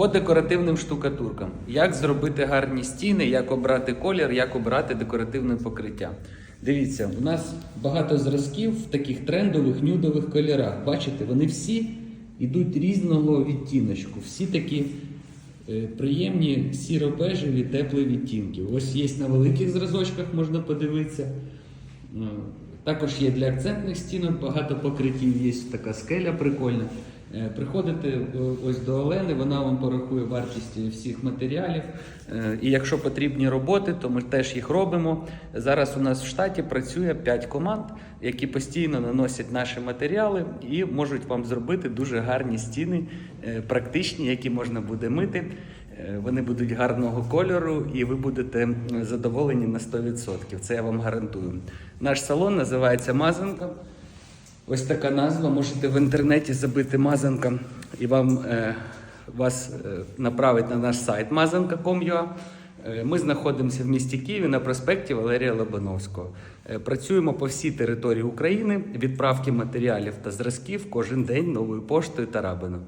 По декоративним штукатуркам. Як зробити гарні стіни, як обрати колір, як обрати декоративне покриття. Дивіться, у нас багато зразків в таких трендових нюдових кольорах. Бачите, вони всі йдуть різного відтіночку. Всі такі е, приємні сіро-бежеві, теплі відтінки. Ось є на великих зразочках, можна подивитися. Е, Також є для акцентних стінок багато покриттів, є така скеля прикольна. Е, Приходите е, ось до Олени, вона вам порахує вартість всіх матеріалів. Е, І якщо потрібні роботи, то ми теж їх робимо. Зараз у нас в штаті працює 5 команд, які постійно наносять наші матеріали і можуть вам зробити дуже гарні стіни, практичні, які можна буде мити. Вони будуть гарного кольору, і ви будете задоволені на 100%. Це я вам гарантую. Наш салон називається Мазанка. Ось така назва. Можете в інтернеті забити Мазанка і вам е, вас е, направить на наш сайт mazanka.com.ua. Е, Ми знаходимося в місті Києві на проспекті Валерія Лобановського. Е, Працюємо по всій території України. Відправки матеріалів та зразків кожен день новою поштою та рабином.